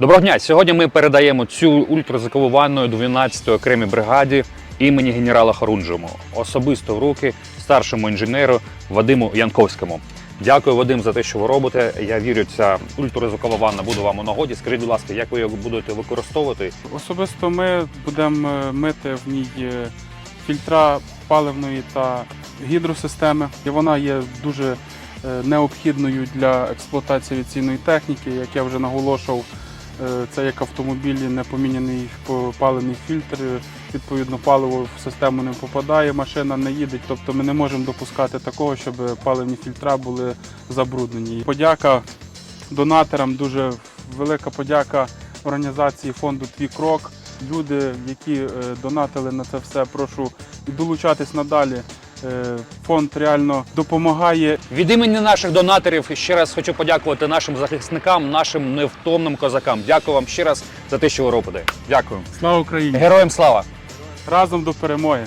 Доброго дня! Сьогодні ми передаємо цю ультразвукову ванну 12-ї окремій бригаді імені генерала Хорунжому особисто в руки старшому інженеру Вадиму Янковському. Дякую, Вадим, за те, що ви робите. Я вірю, ця ультразвукова ванна буде вам у нагоді. Скажіть, будь ласка, як ви її будете використовувати? Особисто ми будемо е, мити в ній е, фільтра паливної та гідросистеми. І вона є дуже е, необхідною для експлуатації авіаційної техніки. Як я вже наголошував, це як автомобілі не поміняний паливний фільтр. е, Відповідно, паливо в систему не попадає, машина не їде. Тобто ми не можемо допускати такого, щоб паливні фільтра були забруднені. Подяка донаторам, дуже велика подяка організації фонду Твій крок. Люди, які е, донатили на це все, прошу долучатись надалі. Е, Фонд реально допомагає Від імені наших донаторів ще раз хочу подякувати нашим захисникам, нашим невтомним козакам. Дякую вам ще раз за те, що ви робите. Дякую. слава Україні! Героям слава! Разом до перемоги!